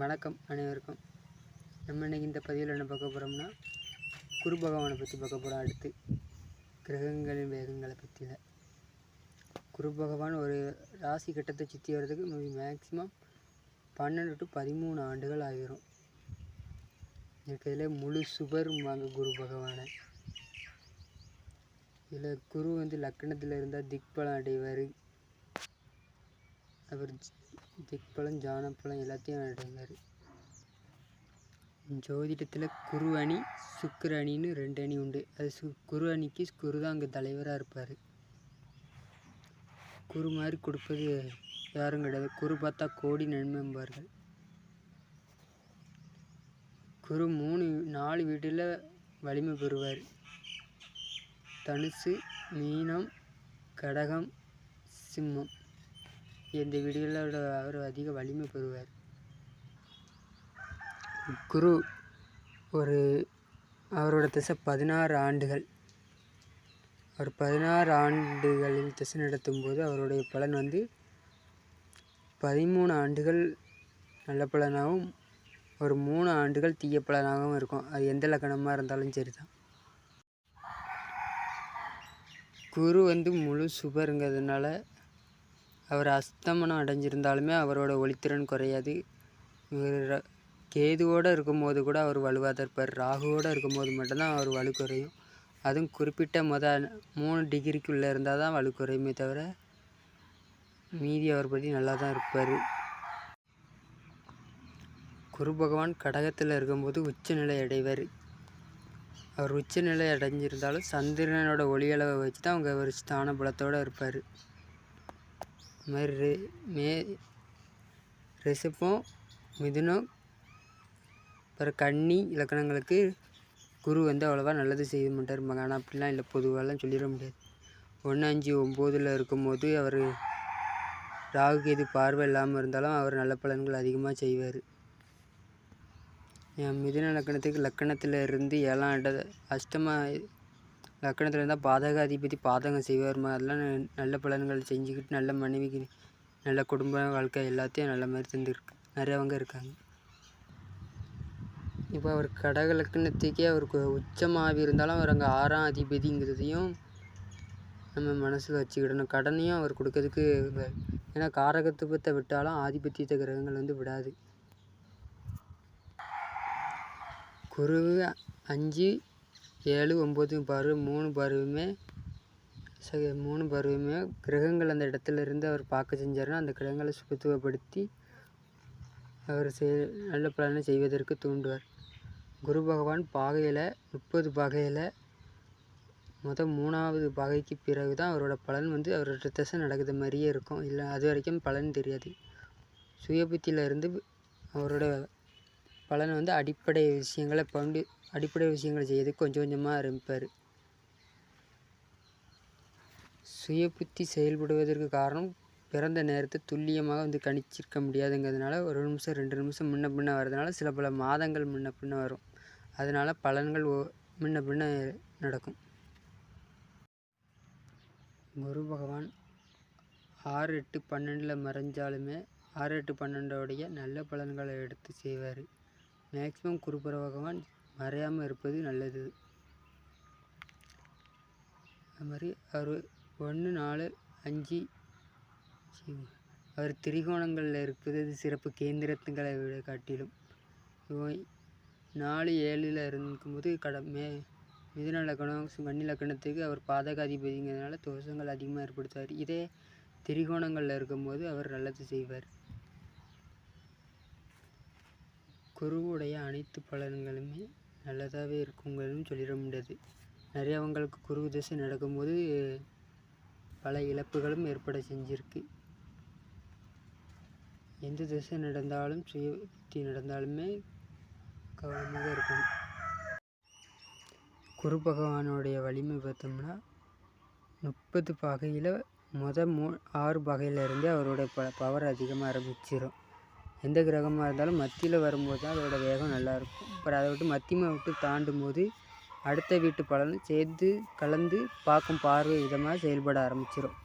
வணக்கம் அனைவருக்கும். நம்ம இன்னைக்கு இந்த பதிவில் என்ன பார்க்க போகிறோம்னா குரு பகவானை பற்றி பார்க்க போகிறோம் அடுத்து கிரகங்களின் வேகங்களை பற்றியில் குரு பகவான் ஒரு ராசி கட்டத்தை சுற்றி வர்றதுக்கு மேக்ஸிமம் பன்னெண்டு டு பதிமூணு ஆண்டுகள் ஆகிரும் இருக்கிறதுலே முழு சுபரும்பாங்க குரு பகவானை. இதில் குரு வந்து லக்னத்தில் இருந்தால் திக்பலம் அடைவார். அவர் திக்பலம் ஜானப்பழம் எல்லாத்தையும் அடைவார் ஜோதிடத்தில் குரு அணி சுக்கர அணின்னு ரெண்டு அணி உண்டு. அது சு குரு அணிக்கு குரு தான் அங்கே தலைவராக இருப்பார். குரு மாதிரி கொடுப்பது யாரும் கிடையாது. குரு பார்த்தா கோடி நன்மைம்பார்கள் குரு மூணு நாலு வீட்டில் வலிமை பெறுவார். தனுசு மீனம் கடகம் சிம்மம். இந்த வீடுகளில் அவர் அதிக வலிமை பெறுவார். குரு ஒரு அவரோட திசை பதினாறு ஆண்டுகள். அவர் பதினாறு ஆண்டுகளில் திசை நடத்தும் போது அவருடைய பலன் வந்து பதிமூணு ஆண்டுகள் நல்ல பலனாகவும் ஒரு மூணு ஆண்டுகள் தீய பலனாகவும் இருக்கும். அது எந்த லக்கணமாக இருந்தாலும் சரி தான் குரு வந்து முழு சுபருங்கிறதுனால அவர் அஸ்தமனம் அடைஞ்சிருந்தாலுமே அவரோட ஒளித்திறன் குறையாது. இவர் ர- கேதுவோடு இருக்கும்போது கூட அவர் வலுவாக தான் இருப்பார். ராகுவோடு இருக்கும்போது மட்டும்தான் அவர் வலு குறையும். அதுவும் குறிப்பிட்ட முத மூணு டிகிரிக்குள்ளே இருந்தால் தான் வலு குறையுமே தவிர மீதி அவர் படி நல்லா தான் இருப்பார். குரு பகவான் கடகத்தில் இருக்கும்போது உச்சநிலை அடைவார். அவர் உச்சநிலை அடைஞ்சிருந்தாலும் சந்திரனோட ஒளியளவை வச்சு தான் அவங்க ஒரு ஸ்தான பலத்தோடு இருப்பார். அது மாதிரி ரெ மே ரிஷபம் மிதுனம். அப்புறம் கன்னி இலக்கணங்களுக்கு குரு வந்து அவ்வளோவா நல்லது செய்ய மாட்டாருப்பாங்க ஆனால் அப்படிலாம் இல்லை. பொதுவாலாம் சொல்லிட முடியாது. ஒன்று அஞ்சு ஒம்போதில் இருக்கும்போது அவர் ராகு கேது பார்வை இல்லாமல் இருந்தாலும் அவர் நல்ல பலன்கள் அதிகமாக செய்வார். என் மிதுன லக்கணத்துக்கு லக்கணத்தில் இருந்து ஏழாம் இட அஷ்டம லக்கணத்தில் இருந்தால் பாதக அதிபதி பாதகம் செய்வார். அதெல்லாம் நல்ல பலன்கள் செஞ்சுக்கிட்டு நல்ல மனைவிக்கு நல்ல குடும்ப வாழ்க்கை எல்லாத்தையும் நல்ல மாதிரி தந்துருக்கு நிறையவங்க இருக்காங்க. இப்போ அவர் கடக லக்கணத்துக்கே அவருக்கு உச்சமாக இருந்தாலும் அவர் அங்கே ஆறாம் அதிபதிங்கிறதையும் நம்ம மனசில் வச்சுக்கிடணும். கடனையும் அவர் கொடுக்கறதுக்கு ஏன்னா காரகத்துவத்தை விட்டாலும் ஆதிபத்தியத்தை கிரகங்கள் வந்து விடாது. குரு அஞ்சு ஏழு ஒம்பது பார்வை மூணு பருவமே சரி மூணு பருவமே கிரகங்கள் அந்த இடத்துல இருந்து அவர் பார்க்க செஞ்சாருன்னா அந்த கிரகங்களை சுபத்துவப்படுத்தி அவர் செய் நல்ல பலனை செய்வதற்கு தூண்டுவார். குரு பகவான் பாகையில் முப்பது பாகையில் மொதல் மூணாவது பாகைக்கு பிறகு தான் அவரோட பலன் வந்து அவரோட திசை நடக்குது மாதிரியே இருக்கும். இல்லை அது வரைக்கும் பலன் தெரியாது. சுயபுத்தியில் இருந்து அவரோட பலன் வந்து அடிப்படை விஷயங்களை பண்டு அடிப்படை விஷயங்களை செய்யறது கொஞ்சம் கொஞ்சமாக ஆரம்பிப்பார் சுய புத்தி செயல்படுவதற்கு காரணம் பிறந்த நேரத்தை துல்லியமாக வந்து கணிச்சிருக்க முடியாதுங்கிறதுனால ஒரு நிமிஷம் ரெண்டு நிமிஷம் முன்ன பின்ன வர்றதுனால சில பல மாதங்கள் முன்ன பின்ன வரும். அதனால் பலன்கள் ஓ முன்ன பின்ன நடக்கும். குரு பகவான் ஆறு எட்டு பன்னெண்டில் மறைஞ்சாலுமே ஆறு எட்டு பன்னெண்டோடைய நல்ல பலன்களை எடுத்து செய்வார். மேக்ஸிமம் குரு பகவான் மறையாமல் இருப்பது நல்லது. அது மாதிரி அவர் ஒன்று நாலு அஞ்சு அவர் திரிகோணங்களில் இருப்பது சிறப்பு கேந்திரத்துங்களை விட காட்டிலும். நாலு ஏழில் இருக்கும்போது கட மே மிதுன லக்கணம் சு- லக்கணத்துக்கு அவர் பாதகாதிபதிங்கிறதுனால தோஷங்கள் அதிகமாக ஏற்படுத்துவார். இதே திரிகோணங்களில் இருக்கும்போது அவர் நல்லது செய்வார். குருவுடைய அனைத்து பலன்களுமே நல்லதாகவே இருக்குங்கிறதும் சொல்லிட முடியாது. நிறையவங்களுக்கு குரு திசை நடக்கும்போது பல இழப்புகளும் ஏற்பட செஞ்சிருக்கு. எந்த திசை நடந்தாலும் சுய புத்தி நடந்தாலுமே கவனமாக இருக்கணும். குரு பகவானுடைய வலிமை பார்த்தோம்னா முப்பது பகையில் முத மூ ஆறு பகையிலேருந்தே அவரோட ப பவர் அதிகமாக ஆரம்பிச்சிடும் எந்த கிரகமாக இருந்தாலும் மத்தியில் வரும்போது தான் அதோட வேகம் நல்லாயிருக்கும். அப்புறம் அதை விட்டு மத்தியமாக விட்டு தாண்டும் போது அடுத்த வீட்டு பலனும் சேர்ந்து கலந்து பார்க்கும் பார்வை விதமாக செயல்பட ஆரம்பிச்சிடும்